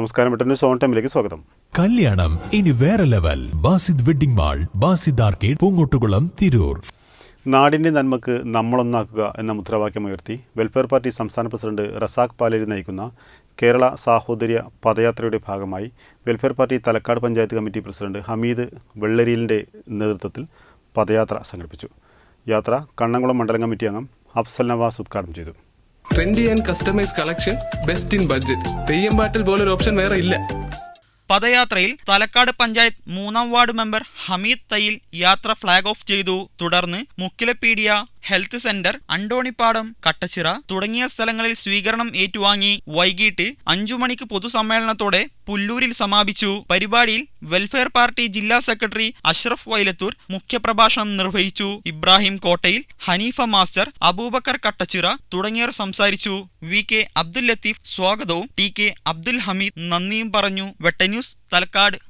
നമസ്കാരം. വെട്ടന് സോൺ ടൈമിലേക്ക് സ്വാഗതം. കല്യാണം. ഇനി വേറെ level. Basid wedding mall Basid arcade Poongottukulam Tirur. നാടിന്റെ നന്മക്ക് നമ്മളൊന്നാക്കുക എന്ന മുദ്രാവാക്യം ഉയർത്തി വെൽഫെയർ പാർട്ടി സംസ്ഥാന പ്രസിഡന്റ് റസാഖ് പാലേരി നയിക്കുന്ന കേരള സാഹോദര്യ പദയാത്രയുടെ ഭാഗമായി welfare party Thalakkad panchayat committee president Hameed വെള്ളരിയിലിന്റെ നേതൃത്വത്തിൽ പദയാത്ര സംഘടിപ്പിച്ചു. യാത്ര കണ്ണംകുളം മണ്ഡലം കമ്മിറ്റി അംഗം അഫ്സൽ നവാസ് ഉദ്ഘാടനം ചെയ്തു. Trendy and customise collection best in budget Theyyam പാട്ടിൽ പോലൊരു ഓപ്ഷൻ വേറെ ഇല്ല. പദയാത്രയിൽ തലക്കാട് പഞ്ചായത്ത് മൂന്നാം വാർഡ് മെമ്പർ ഹമീദ് തയ്യിൽ യാത്ര ഫ്ളാഗ് ഓഫ് ചെയ്തു. തുടർന്ന് മുക്കിലപീഡിയ ഹെൽത്ത് സെന്റർ അണ്ടോണിപ്പാടം കട്ടച്ചിറ തുടങ്ങിയ സ്ഥലങ്ങളിൽ സ്വീകരണം ഏറ്റുവാങ്ങി വൈകിട്ട് അഞ്ചു മണിക്ക് പൊതുസമ്മേളനത്തോടെ പുല്ലൂരിൽ സമാപിച്ചു. പരിപാടിയിൽ വെൽഫെയർ പാർട്ടി ജില്ലാ സെക്രട്ടറി അഷ്റഫ് വൈലത്തൂർ മുഖ്യപ്രഭാഷണം നിർവഹിച്ചു. ഇബ്രാഹിം കോട്ടയിൽ ഹനീഫ മാസ്റ്റർ അബൂബക്കർ കട്ടച്ചിറ തുടങ്ങിയവർ സംസാരിച്ചു. വി കെ അബ്ദുൽ ലത്തീഫ് സ്വാഗതവും ടി കെ അബ്ദുൽ ഹമീദ് നന്ദിയും പറഞ്ഞു. വെട്ടന്യൂസ് തലക്കാട്.